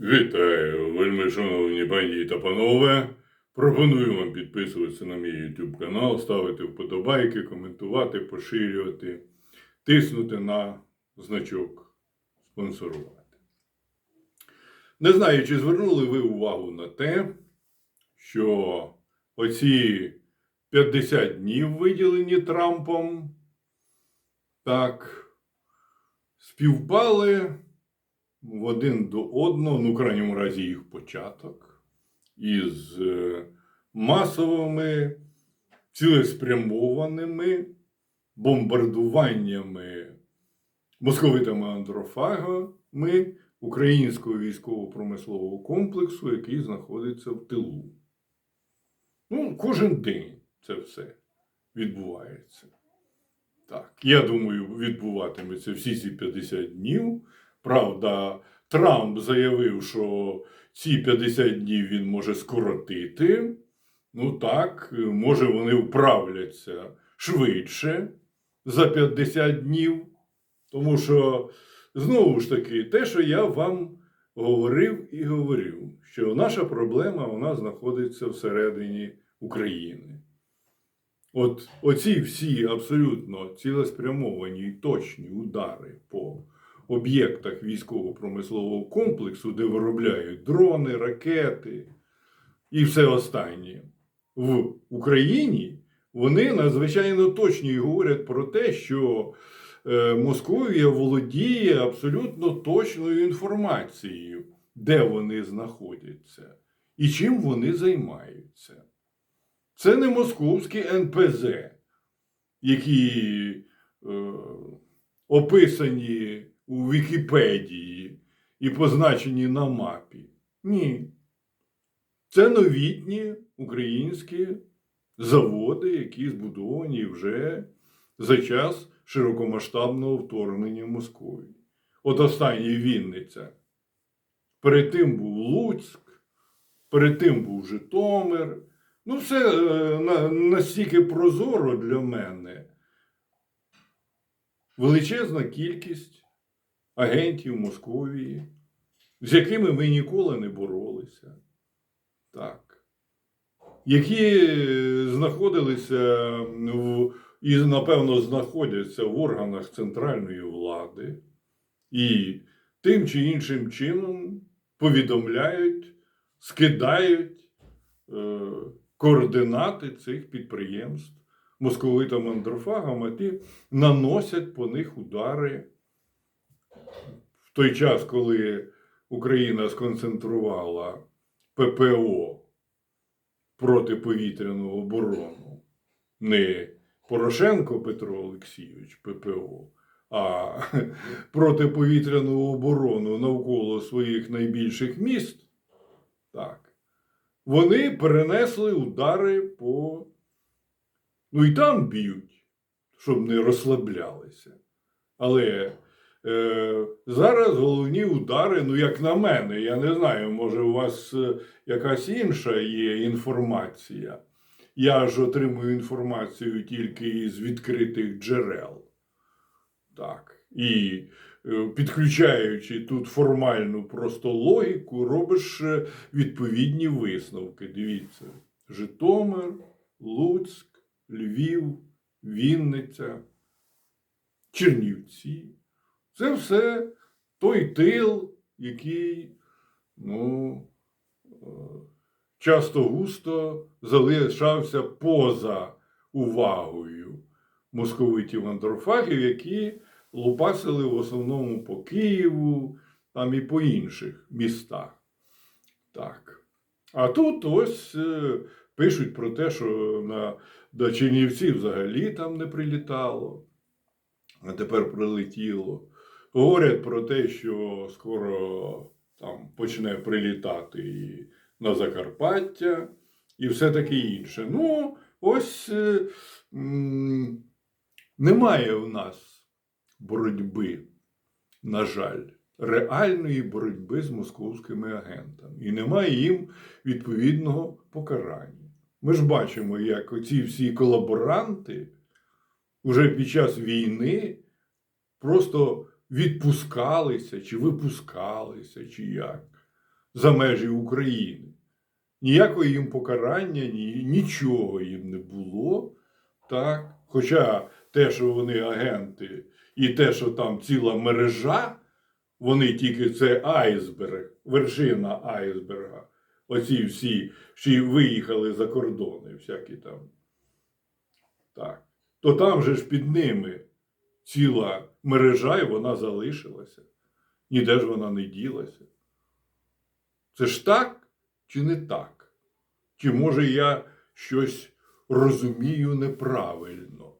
Вітаю, вельми шановні пані та панове. Пропоную вам підписуватися на мій YouTube канал, ставити вподобайки, коментувати, поширювати, тиснути на значок спонсорувати. Не знаю, чи звернули ви увагу на те, що оці 50 днів виділені Трампом, так, співпали в один до одного, ну, в крайньому разі, їх початок, із е, масовими цілеспрямованими бомбардуваннями московитами андрофагами українського військово-промислового комплексу, який знаходиться в тилу. Ну, кожен день це все відбувається. Так, я думаю, відбуватиметься всі ці 50 днів. Правда, Трамп заявив, що ці 50 днів він може скоротити. Ну так, може вони вправляться швидше за 50 днів. Тому що, знову ж таки, те, що я вам говорив і говорив, що наша проблема вона знаходиться всередині України. От оці всі абсолютно цілеспрямовані і точні удари по об'єктах військово-промислового комплексу, де виробляють дрони, ракети і все останнє в Україні, вони надзвичайно точні і говорять про те, що е, Московія володіє абсолютно точною інформацією, де вони знаходяться і чим вони займаються. Це не московські НПЗ, які е, описані у Вікіпедії і позначені на мапі. Ні. Це новітні українські заводи, які збудовані вже за час широкомасштабного вторгнення Московії. От останній Вінниця. Перед тим був Луцьк, перед тим був Житомир. Ну, все е, настільки прозоро для мене. Величезна кількість агентів Московії, з якими ми ніколи не боролися. Так. Які е, знаходилися в, і, напевно, знаходяться в органах центральної влади і тим чи іншим чином повідомляють, скидають е, координати цих підприємств московитам андрофагам, а ті наносять по них удари в той час, коли Україна сконцентрувала ППО протиповітряну оборону, не Порошенко Петро Олексійович ППО, а протиповітряну оборону навколо своїх найбільших міст, так, вони перенесли удари по. Ну і там б'ють, щоб не розслаблялися. Але зараз головні удари, ну як на мене, я не знаю, може у вас е, якась інша є інформація. Я ж отримую інформацію тільки із відкритих джерел. Так. І е, підключаючи тут формальну просто логіку, робиш е, відповідні висновки. Дивіться: Житомир, Луцьк, Львів, Вінниця, Чернівці. Це все той тил, який, ну, е, часто густо залишався поза увагою московитів андрофагів, які лупасили в основному по Києву, там і по інших містах. Так. А тут ось е, пишуть про те, що на, до Чернівців взагалі там не прилітало, а тепер прилетіло. Говорять про те, що скоро там почне прилітати і на Закарпаття, і все таке інше. Ну, ось е, м, немає в нас боротьби, на жаль, реальної боротьби з московськими агентами. І немає їм відповідного покарання. Ми ж бачимо, як оці всі колаборанти уже під час війни просто відпускалися чи випускалися, чи як. за межі України. Ніякого їм покарання, ні, нічого їм не було. Так? Хоча те, що вони агенти, і те, що там ціла мережа, вони тільки це айсберг, вершина айсберга. Оці всі, що виїхали за кордони, всякі там. Так. То там же ж під ними ціла мережа, і вона залишилася. Ніде ж вона не ділася. Це ж так чи не так? Чи може я щось розумію неправильно?